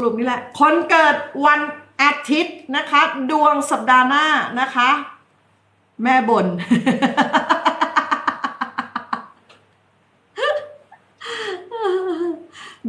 กลุ่มนี้แหละ คนเกิดวันอาทิตย์นะคะ ดวงสัปดาห์หน้านะคะ แม่บน่น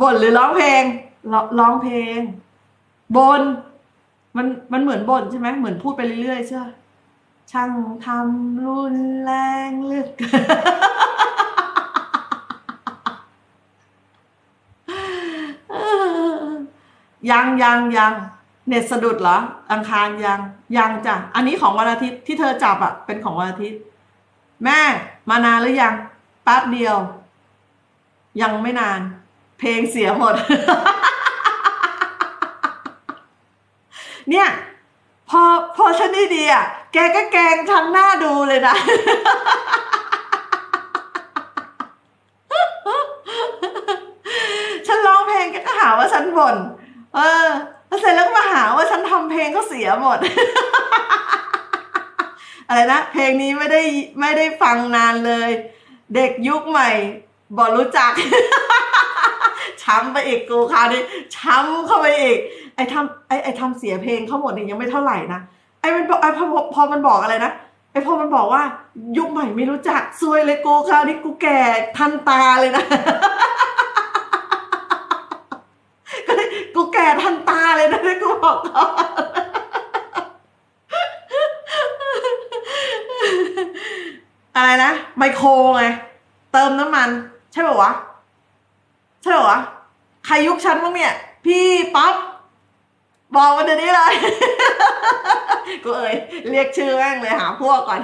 บ่นหรือร้องเพลงร้องเพลงบนมันมันเหมือนบ่นใช่ไหมเหมือนพูดไปเรื่อยๆใช่ช่างทำรุนแรงเหลึก ยังยังยังเน็ตสะดุดเหรอ อังคารยังยังจ้ะอันนี้ของวันอาทิตย์ที่เธอจับอะเป็นของวันอาทิตย์ แม่มานานหรือยังแป๊บเดียว ยังไม่นาน เพลงเสียหมด เนี่ย พอพอฉันได้ดีอะ แกก็แกงฉันหน้าดูเลยนะฉันร้องเพลงแกก็หาว่าฉันบ่น เออแล้วเสร็จแล้วก็มาหาว่าฉันทำเพลงก็เสียหมด อะไรนะ เพลงนี้ไม่ได้ไม่ได้ฟังนานเลย เด็กยุคใหม่บอรู้จัก ช้ำไปอีกกูคราวนี้ช้ำเข้าไปอีก ไอ้ทำไอ้ไอ้ทำเสียเพลงเขาหมดเนี่ยยังไม่เท่าไหร่นะ ไอ้มันบอกไอ้พอพอพอมันบอกอะไรนะไอ้พอมันบอกว่า ยุคใหม่ไม่รู้จักซวยเลยกูคราวนี้กูแก่ทันตาเลยนะ ก็เลยกูแก่ ทันตาเลยนะที่กูบอกเขาอะไรนะไมโครไงเติมน้ำมัน ใช่ป่าวะใช่ป่าวะใครยุคฉันบ้างเนี่ย พี่ป๊อปบอกมาเดี๋ยวนี้เลย กูเอ่ยเรียกชื่อแม่งเลยหาพวกก่อน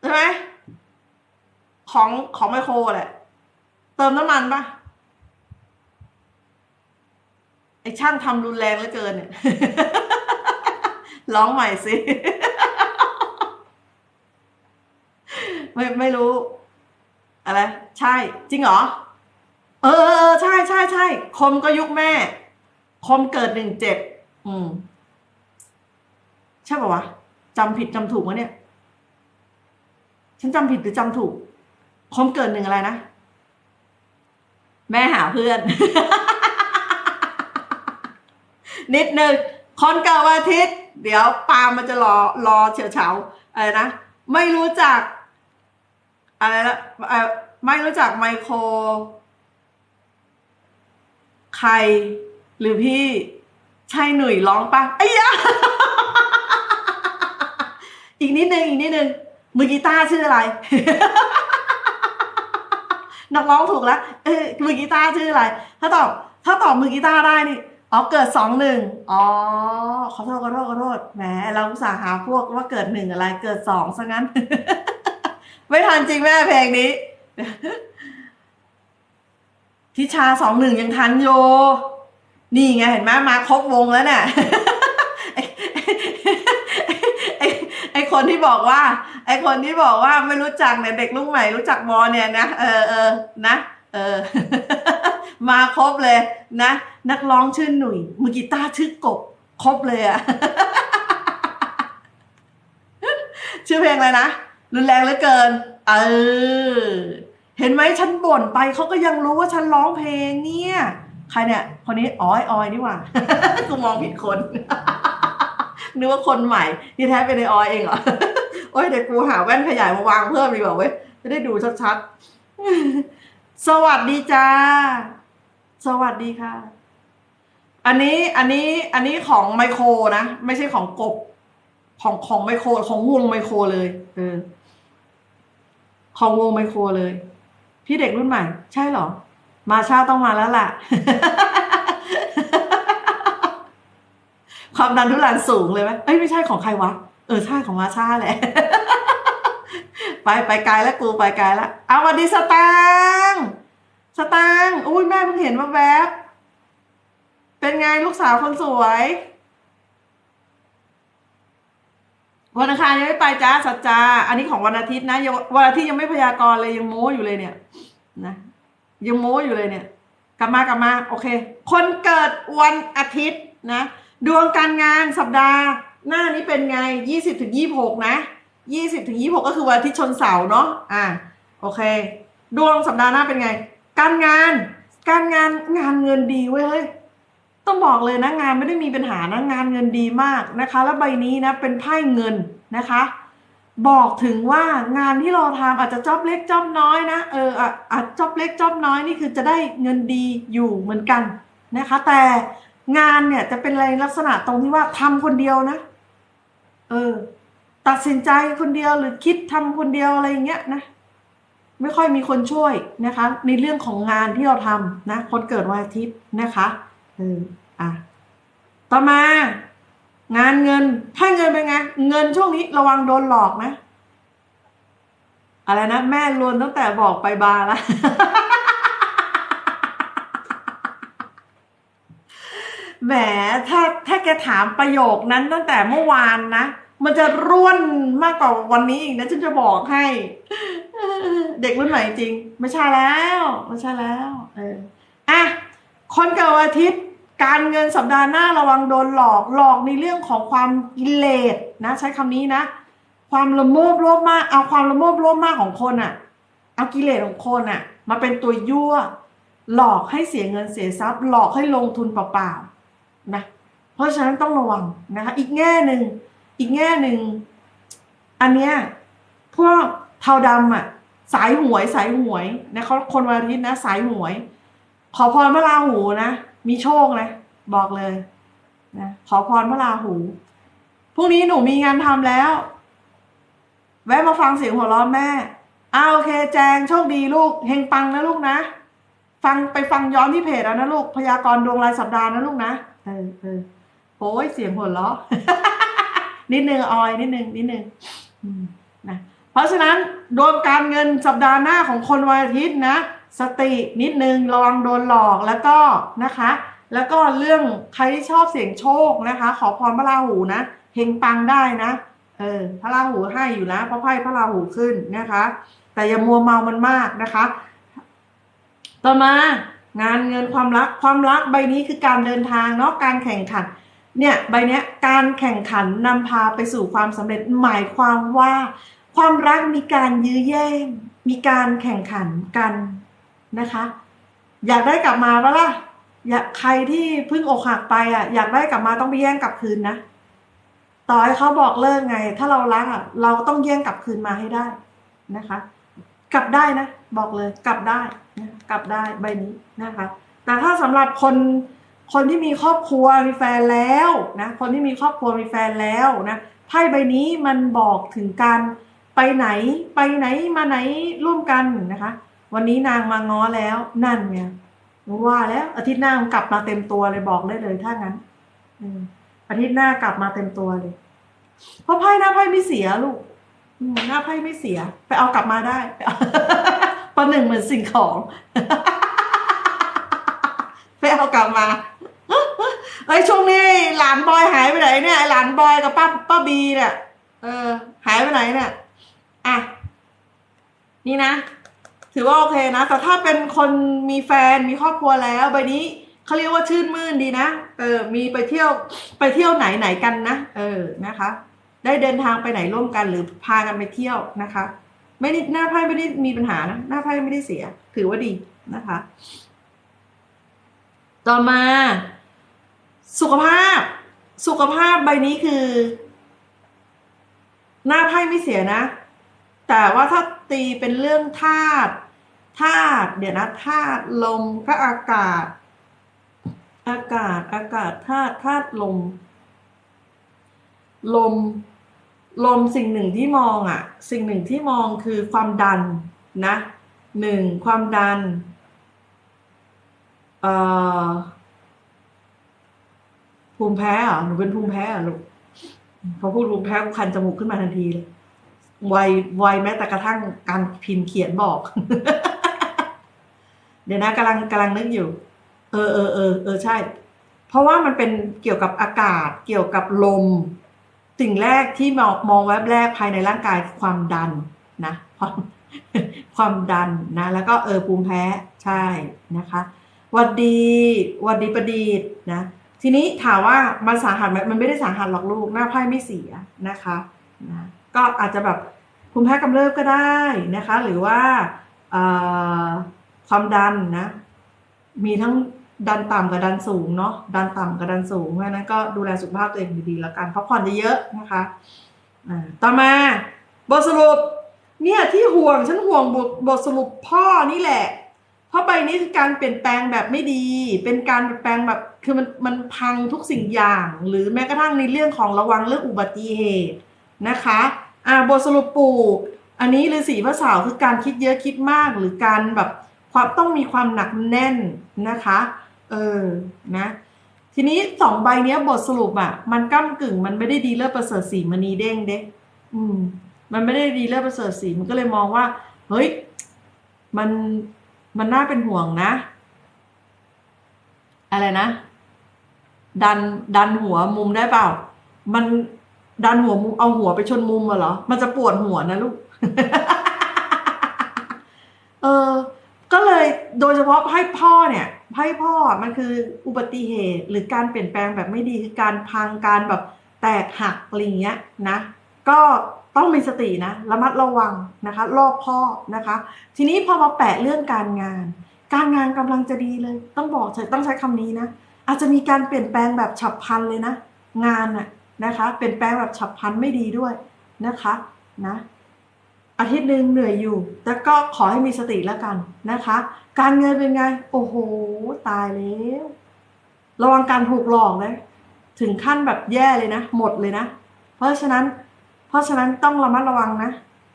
ใช่ไหมของของไมโครแหละ ติมน้ำมันปะไอช่างทำรุนแรงเหลือเกินเนี่ยร้องใหม่สิ ไม่ไม่รู้ อะไร ใช่ จริงเหรอ เออเออใช่ใช่ใช่คมก็ยุคแม่ คมเกิดหนึ่งเจ็ดอืม ใช่ป่าวะจำผิดจำถูกวะเนี่ย ฉันจำผิดหรือจำถูก คมเกิดหนึ่งอะไรนะ แม่หาเพื่อน นิดนึงคนเกิดวันอาทิตย์ เดี๋ยวปามมันจะรอรอเฉียวเฉาอะไรนะ ไม่รู้จัก อะไรละไม่รู้จักไมโคร ใคร หรือพี่ใช่หนุ่ยร้องปะไอ้ยะอีกนิดนึงอีกนิดนึงมือกีตาร์ชื่ออะไร นักร้องถูกแล้วเออมือกีตาร์ชื่ออะไร ถ้าตอบถ้าตอบมือกีตาร์ได้นี่อ๋อเกิดสองหนึ่งอ๋อขอโทษขอโทษขอโทษแหมเราอุตส่าห์หาพวกว่าเกิดหนึ่งอะไรเกิดสองซะงั้น ไม่ทันจริงแม่เพลงนี้ ทิชาสองหนึ่งยังทันโย นี่ไงเห็นไหมมาครบวงแล้วเนี่ย ไอ้ไอ้ไอ้ คนที่บอกว่า ไอคนที่บอกว่าไม่รู้จักเนี่ยเด็กรุ่นใหม่รู้จักบอเนี่ยนะเออเออนะเออ มาครบเลยนะ นักร้องชื่อหนุ่ยมือกีตาร์ชื่อกบครบเลยอะชื่อเพลงอะไรนะรุนแรงเหลือเกิน เออ เห็นไหมฉันบ่นไปเขาก็ยังรู้ว่าฉันร้องเพลงเนี่ย ใครเนี่ย คนนี้อ๋อไอออยนี่หว่ากูมองผิดคน นึกว่าคนใหม่ ที่แท้เป็นไอออยเองเหรอ โอ้ยเดี๋ยวกูหาแว่นขยายมาวางเพิ่มดีกว่าเว้ยจะได้ดูชัดๆ สวัสดีจ้า สวัสดีค่ะ อันนี้อันนี้อันนี้ของไมโครนะ ไม่ใช่ของกบ ของของไมโครของวงไมโครเลยเออของวงไมโครเลย พี่เด็กรุ่นใหม่ ใช่เหรอ มาชาต้องมาแล้วล่ะ ความดันทุรันสูงเลยไหมเอ้ยไม่ใช่ของใครวะ เออใช่ของมาชาแหละ ไปไปไกลแล้วกูไปไกลแล้วเอาวันดีสตางค์สตางค์อุ้ยแม่เพิ่งเห็นว่าแวบเป็นไงลูกสาวคนสวยวันอังคารยังไม่ไปจ้าสัจจา อันนี้ของวันอาทิตย์นะยังวันอาทิตย์ยังไม่พยากรณ์เลยยังโม้อยู่เลยเนี่ยนะยังโม้อยู่เลยเนี่ย กลับมากลับมา โอเค คนเกิดวันอาทิตย์นะ ดวงการงานสัปดาห์ หน้านี้เป็นไงยี่สิบถึงยี่หกนะยี่สิบถึงยี่หกก็คือวันอาทิตย์ชนเสาร์เนาะอ่าโอเค ดวงสัปดาห์หน้าเป็นไง การงาน การงานงานเงินดีเว้ยเฮ้ยต้องบอกเลยนะงานไม่ได้มีปัญหานะงานเงินดีมากนะคะ แล้วใบนี้นะเป็นไพ่เงินนะคะ บอกถึงว่างานที่เราทำอาจจะจอบเล็กจอบน้อยนะเอออะอาจจอบเล็กจอบน้อยนี่คือจะได้เงินดีอยู่เหมือนกันนะคะ แต่ งานเนี่ยจะเป็นอะไรลักษณะตรงที่ว่าทำคนเดียวนะ เออ ตัดสินใจคนเดียวหรือคิดทำคนเดียวอะไรอย่างเงี้ยนะ ไม่ค่อยมีคนช่วยนะคะ ในเรื่องของงานที่เราทำนะ คนเกิดวันอาทิตย์นะคะเอออะต่อมางานเงิน ถ้าเงินเป็นไง เงินช่วงนี้ระวังโดนหลอกนะ อะไรนะ แม่ลวนตั้งแต่บอกไปบาร์ละ แหมถ้าถ้าแกถามประโยคนั้นตั้งแต่เมื่อวานนะ มันจะร่วนมากกว่าวันนี้อีกนะฉันจะบอกให้ เด็กรุ่นใหม่จริง ไม่ใช่แล้วไม่ใช่แล้ว เอออะคนเกิดวันอาทิตย์การเงินสัปดาห์หน้าระวังโดนหลอกหลอกในเรื่องของความกิเลสนะ ใช้คำนี้นะ ความละโมบโลภมาก เอาความละโมบโลภมากของคนอะเอากิเลสของคนอะมาเป็นตัวยั่ว หลอกให้เสียเงินเสียทรัพย์ หลอกให้ลงทุนเปล่าๆ นะเพราะฉะนั้นต้องระวังนะคะอีกแง่หนึ่งอีกแง่หนึ่งอันเนี้ยพวกเทาดำอะสายหวยสายหวยนะเขาคนวันอาทิตย์นะสายหวย ขอพรพระราหูนะมีโชคนะบอกเลยนะขอพรพระราหูพรุ่งนี้หนูมีงานทำแล้ว แวะมาฟังเสียงหัวเราะแม่อ้าโอเค แจงโชคดีลูกเฮงปังนะลูกนะ ฟังไปฟังย้อนที่เพจแล้วนะลูกพยากรณ์ดวงรายสัปดาห์นะลูกนะ เออเออโอ้ยเสียงหัวเราะนิดนึงออยนิดนึงนิดนึงนะเพราะฉะนั้นดวงการเงินสัปดาห์หน้าของคนวันอาทิตย์นะ สตินิดนึงระวังโดนหลอกแล้วก็นะคะ แล้วก็เรื่องใครที่ชอบเสี่ยงโชคนะคะ ขอพรพระราหูนะเฮงปังได้นะเออพระราหูให้อยู่นะเพราะไพ่พระราหูขึ้นนะคะ แต่อย่ามัวเมามันมากนะคะ ต่อมา งานเงินความรักความรักใบนี้คือการเดินทางเนาะการแข่งขันเนี่ยใบเนี้ยการแข่งขันนำพาไปสู่ความสำเร็จหมายความว่า ความรักมีการยื้อแย่งมีการแข่งขันกันนะคะ อยากได้กลับมาปะล่ะอยากใครที่เพิ่งอกหักไปอะ อยากได้กลับมาต้องไปแย่งกลับคืนนะต่อให้เขาบอกเลิกไง ถ้าเรารักอะ เราต้องแย่งกลับคืนมาให้ได้นะคะ กลับได้นะ บอกเลยกลับได้ กลับได้ใบนี้นะคะ แต่ถ้าสำหรับคนคนที่มีครอบครัวมีแฟนแล้วนะคนที่มีครอบครัวมีแฟนแล้วนะไพ่ใบนี้มันบอกถึงการไปไหนไปไหนมาไหนร่วมกันนะคะ วันนี้นางมาง้อแล้วนั่นไงว่าแล้วอาทิตย์หน้ามันกลับมาเต็มตัวเลยบอกได้เลยถ้างั้นอือาทิตย์หน้ากลับมาเต็มตัวเลย เพราะไพ่หน้าไพ่ไม่เสียลูกหน้าไพ่ไม่เสีย ไปเอากลับมาได้ ประหนึ่งเหมือนสิ่งของ ไปเอากลับมาเอ้ยช่วงนี้หลานบอยหายไปไหนเนี่ยหลานบอยกับป้าป้าบีเนี่ยเออ หายไปไหนเนี่ยอะนี่นะ ถือว่าโอเคนะ แต่ถ้าเป็นคนมีแฟนมีครอบครัวแล้วใบนี้เขาเรียกว่าชื่นมื่นดีนะเออ มีไปเที่ยวไปเที่ยวไหนไหนกันนะเออนะคะ ได้เดินทางไปไหนร่วมกันหรือพากันไปเที่ยวนะคะ ไม่ได้หน้าไพ่ไม่ได้มีปัญหานะ หน้าไพ่ไม่ได้เสีย ถือว่าดีนะคะ ต่อมา สุขภาพ สุขภาพใบนี้คือ หน้าไพ่ไม่เสียนะ แต่ว่าถ้าตีเป็นเรื่องธาตุธาตุเดี๋ยวนะธาตุลมก็อากาศ อากาศอากาศธาตุธาตุลม ลม ลมสิ่งหนึ่งที่มองอะ่ะ สิ่งหนึ่งที่มองคือความดันนะหนึ่งความดันเอ่อภูมิแพ้เหรอหนูเป็นภูมิแพ้เหรอลูกพอพูดภูมิแพ้กูคันจมูกขึ้นมาทันทีเลยไวไวแม้แต่กระทั่งการพิมพ์เขียนบอก เดี๋ยวนะกำลังกำลังนึกอยู่ เออเออเออเออใช่ เพราะว่ามันเป็นเกี่ยวกับอากาศเกี่ยวกับลม สิ่งแรกที่มองมองแวบแรกภายในร่างกายความดันนะความความดันนะ แล้วก็เออภูมิแพ้ใช่นะคะวัดดีวัดดีประดีดนะ ทีนี้ถามว่ามันสาหัสไหมมันไม่ได้สาหัสหรอกลูกหน้าไพ่ไม่เสียนะคะนะก็อาจจะแบบภูมิแพ้กำเริบก็ได้นะคะ หรือว่าความดันนะ มีทั้ง ดันต่ำกับดันสูงเนาะดันต่ำกับดันสูงเพราะฉะนั้นก็ดูแลสุขภาพตัวเองดีๆแล้วกันพักผ่อนเยอะๆนะคะต่อมาบทสรุปเนี่ยที่ห่วงฉันห่วงบทบทสรุปพ่อนี่แหละ เพราะใบนี้คือการเปลี่ยนแปลงแบบไม่ดี เป็นการเปลี่ยนแปลงแบบคือมันมันพังทุกสิ่งอย่าง หรือแม้กระทั่งในเรื่องของระวังเรื่องอุบัติเหตุนะคะอ่าบทสรุปปู่อันนี้ฤาษีพระสาวคือการคิดเยอะคิดมากหรือการแบบความต้องมีความหนักแน่นนะคะ เออนะทีนี้สองใบเนี้ยบทสรุปอะ มันก้ากึ่ง มันไม่ได้ดีเลิศประเสริฐสีมณีเด้งเด็กอืม มันไม่ได้ดีเลิศประเสริฐสีมันก็เลยมองว่า เฮ้ย มันมันน่าเป็นห่วงนะ อะไรนะ ดันดันหัวมุมได้เปล่า มันดันหัวมุมเอาหัวไปชนมุมมาเหรอ มันจะปวดหัวนะลูก เออ ก็เลยโดยเฉพาะไพ่พ่อเนี่ย ไพ่พ่อมันคืออุบัติเหตุหรือการเปลี่ยนแปลงแบบไม่ดีคือการพังการแบบแตกหักอะไรเงี้ยนะก็ต้องมีสตินะระมัดระวังนะคะรอบคอนะคะ ทีนี้พอมาแปะเรื่องการงาน การงานกำลังจะดีเลย ต้องบอกต้องใช้คำนี้นะอาจจะมีการเปลี่ยนแปลงแบบฉับพลันเลยนะ งานน่ะนะคะ เปลี่ยนแปลงแบบฉับพลันไม่ดีด้วยนะคะนะ อาทิตย์หนึ่งเหนื่อยอยู่ แต่ก็ขอให้มีสติแล้วกันนะคะ การเงินเป็นไง โอ้โห ตายแล้ว ระวังการถูกหลอกนะถึงขั้นแบบแย่เลยนะ หมดเลยนะ เพราะฉะนั้น เพราะฉะนั้นต้องระมัดระวังนะ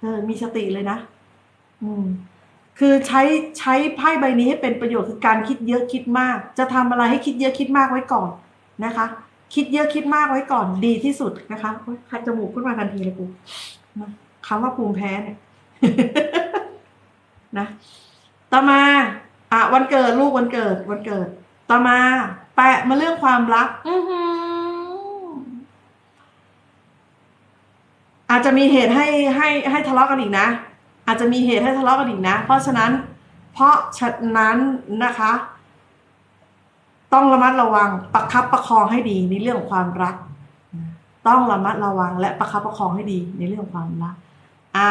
เออ มีสติเลยนะ อืม คือใช้ใช้ไพ่ใบนี้ให้เป็นประโยชน์คือการคิดเยอะคิดมาก จะทำอะไรให้คิดเยอะคิดมากไว้ก่อนนะคะ คิดเยอะคิดมากไว้ก่อนดีที่สุดนะคะคัดจมูกขึ้นมาทันทีเลยกูนะ คำว่าภูมิแพ้เนี่ยนะ ต่อมา อะวันเกิดลูกวันเกิด วันเกิด ต่อมา แปะมาเรื่องความรักอือหืออาจจะมีเหตุให้ให้ให้ทะเลาะกันอีกนะ อาจจะมีเหตุให้ทะเลาะกันอีกนะ เพราะฉะนั้น เพราะฉะนั้นนะคะ ต้องระมัดระวัง ประคับประคองให้ดีในเรื่องของความรัก ต้องระมัดระวังและประคับประคองให้ดีในเรื่องของความรัก อ่า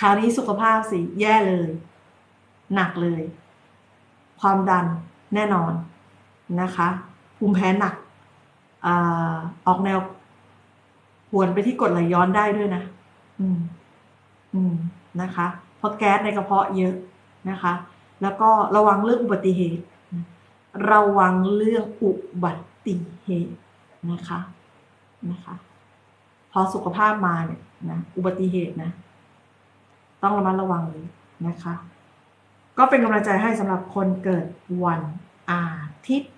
คราวนี้สุขภาพสิแย่เลย หนักเลย ความดันแน่นอนนะคะภูมิแพ้หนักอออกแนวหวนไปที่กรดไหลย้อนได้ด้วยนะ อืม อืมนะคะ เพราะแก๊สในกระเพาะเยอะนะคะ แล้วก็ระวังเรื่องอุบัติเหตุ ระวังเรื่องอุบัติเหตุนะคะ นะคะ พอสุขภาพมาเนี่ยนะอุบัติเหตุนะ ต้องระมัดระวังเลยนะคะ ก็เป็นกำลังใจให้สำหรับคนเกิดวันอาทิตย์